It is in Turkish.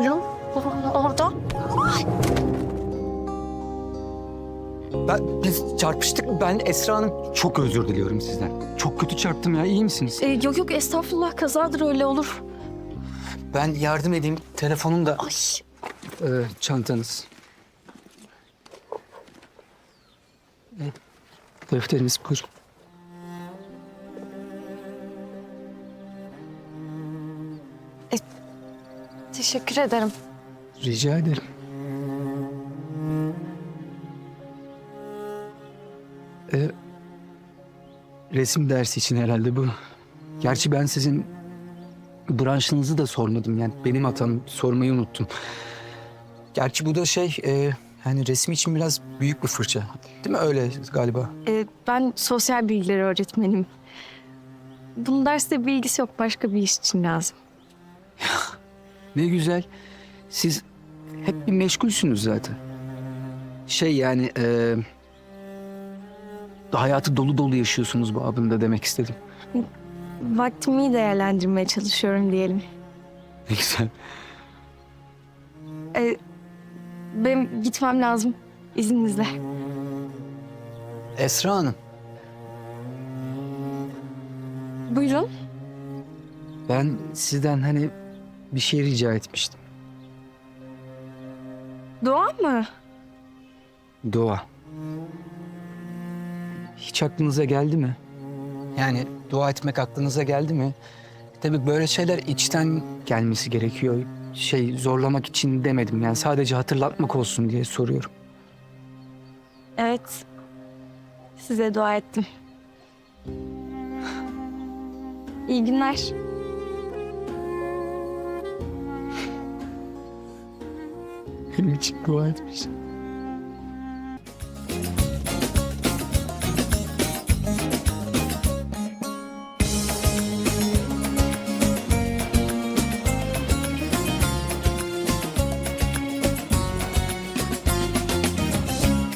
Gülüm orada. Ben, biz çarpıştık. Ben Esra Hanım çok özür diliyorum sizden. Çok kötü çarptım ya. İyi misiniz? Ee, yok yok estağfurullah kazadır öyle olur. Ben yardım edeyim. Telefonum da... Ay. Ee, çantanız. Ee, defteriniz buyurun. E, teşekkür ederim. Rica ederim. Ee, resim dersi için herhalde bu. Gerçi ben sizin branşınızı da sormadım. Yani benim hatam sormayı unuttum. Gerçi bu da şey, e, yani resim için biraz büyük bir fırça. Değil mi öyle galiba? Ee, ben sosyal bilgiler öğretmenim. Bunun derste bir ilgisi yok başka bir iş için lazım. Ne güzel. Siz hep bir meşgulsünüz zaten. Şey yani e, hayatı dolu dolu yaşıyorsunuz babında demek istedim. Vaktimi iyi değerlendirmeye çalışıyorum diyelim. Ne güzel. Ee, benim gitmem lazım izninizle. Esra Hanım, Buyurun. ben sizden hani bir şey rica etmiştim. Doğa mı? Dua. Hiç aklınıza geldi mi? Yani dua etmek aklınıza geldi mi? Tabii böyle şeyler içten gelmesi gerekiyor. Şey zorlamak için demedim yani sadece hatırlatmak olsun diye soruyorum. Evet. Size dua ettim. İyi günler. Benim için dua.